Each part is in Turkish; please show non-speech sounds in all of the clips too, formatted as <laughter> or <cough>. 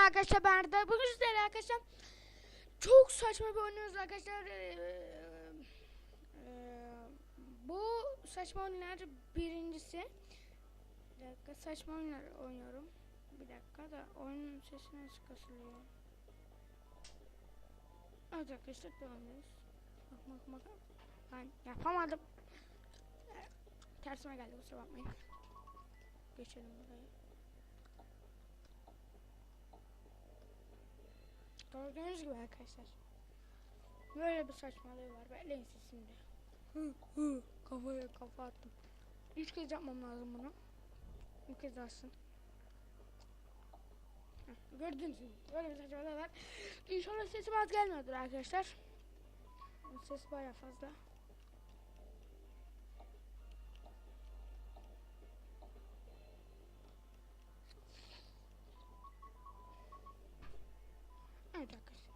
arkadaşlar ben Arda. Bugün sizlerle arkadaşlar çok saçma bir oynuyoruz arkadaşlar. Ee, e, bu saçma oyunlar birincisi. Bir dakika saçma oyunlar oynuyorum. Bir dakika da oyunun sesi nasıl kasılıyor? Evet arkadaşlar devam ediyoruz. Bak bak bak. Ben yapamadım. Ee, Tersime geldi kusura bakmayın. Geçelim burayı. Gördüğünüz gibi arkadaşlar. Böyle bir saçmalığı var. Bekleyin siz şimdi. Hı hı kafaya kafa attım. Üç kez yapmam lazım bunu. Bir kez alsın. Gördüğünüz gibi böyle bir saçmalığı var. İnşallah sesim az gelmiyordur arkadaşlar. Ses baya fazla. Evet arkadaşlar.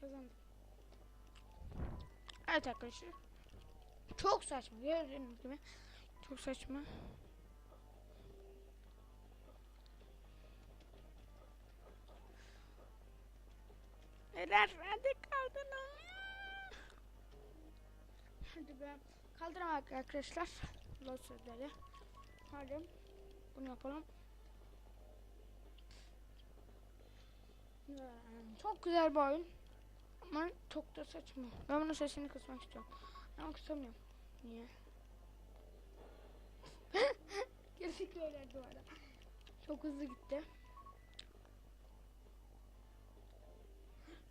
Kazandım. Evet arkadaşlar. Çok saçma. Gördüğünüz gibi. Çok saçma. Neler hadi kaldırın. Hadi be. Kaldıramak arkadaşlar. Los sözleri. Hadi. Bunu yapalım. Çok güzel bir oyun. Ama çok da saçma. Ben bunun sesini kısmak istiyorum. Ama kısamıyorum. Niye? <laughs> Gerçekten öyle arada. Çok hızlı gitti.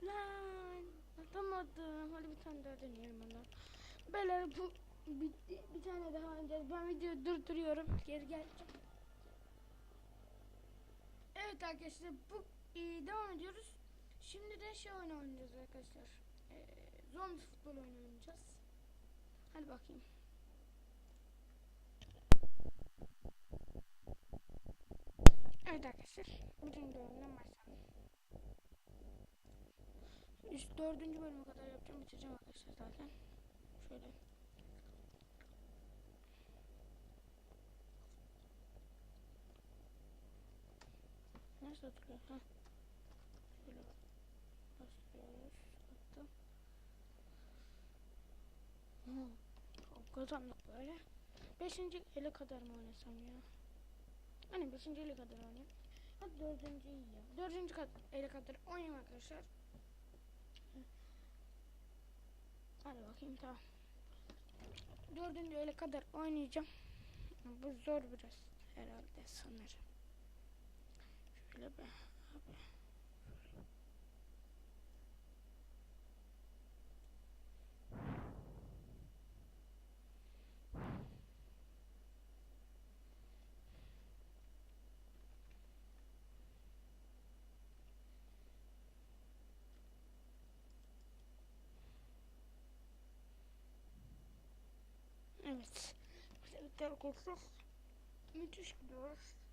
Lan atamadım. Hadi bir tane daha deneyelim ondan. Beyler bu bitti. Bir tane daha oynayacağız. Ben videoyu durduruyorum. Geri geleceğim. Evet arkadaşlar bu e, devam ediyoruz. Şimdi de şey oynayacağız arkadaşlar. E, zombi futbol oynayacağız. Hadi bakayım. Evet arkadaşlar. Birinci bölümden başlayalım. Üst dördüncü bölüme kadar yapacağım. Bitireceğim arkadaşlar zaten. Şöyle. Nasıl? Ha. Şöyle basıyoruz. Attım. Ha. Kazandık böyle. Beşinci ele kadar mı oynasam ya? Hani beşinci ele kadar oynayayım. Hadi dördüncü iyi ya. Dördüncü kat ele kadar oynayayım arkadaşlar. Hadi bakayım tamam. Dördüncü ele kadar oynayacağım. Bu zor biraz herhalde sanırım. Şöyle be abi. Evet. Evet arkadaşlar. Müthiş gidiyoruz.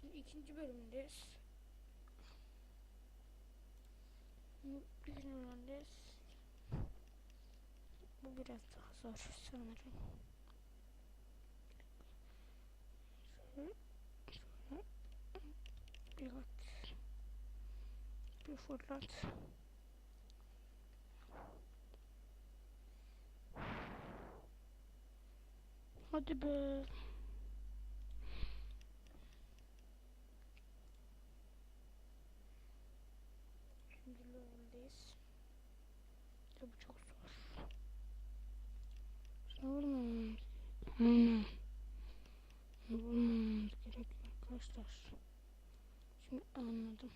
Şimdi ikinci bölümdeyiz. İkinci bölümdeyiz. Bu biraz daha zor sanırım. At. Bir fırlat. Hadi be. Şimdi level'deyiz. Ya bu çok zor. Şuna vurmamamız Aynen. Vurmamamız gerekiyor arkadaşlar. Şimdi anladım.